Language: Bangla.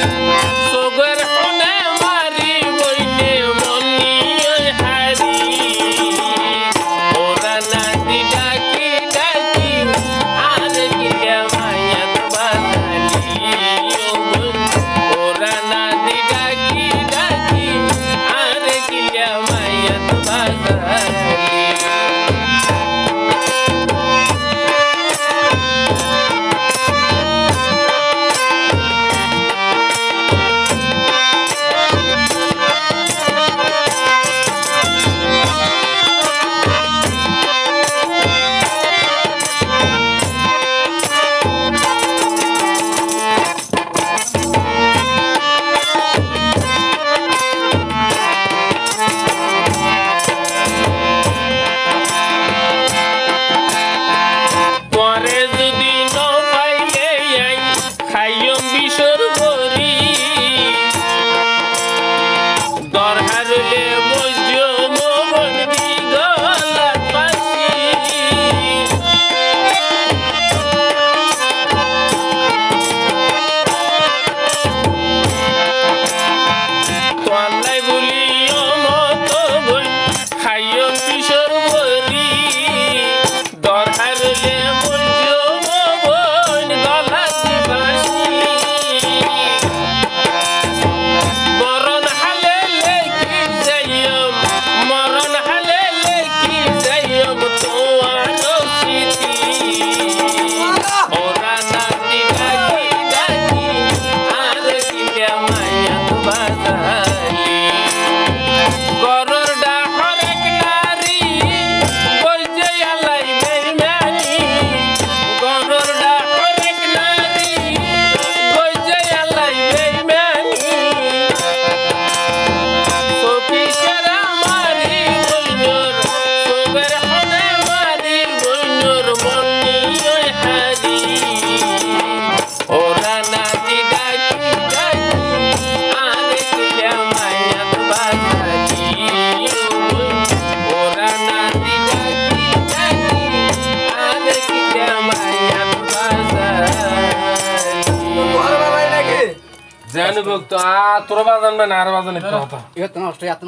Música জানি ভক্ত আ তোর বাজান না আর বাজান কথা এত নষ্ট এত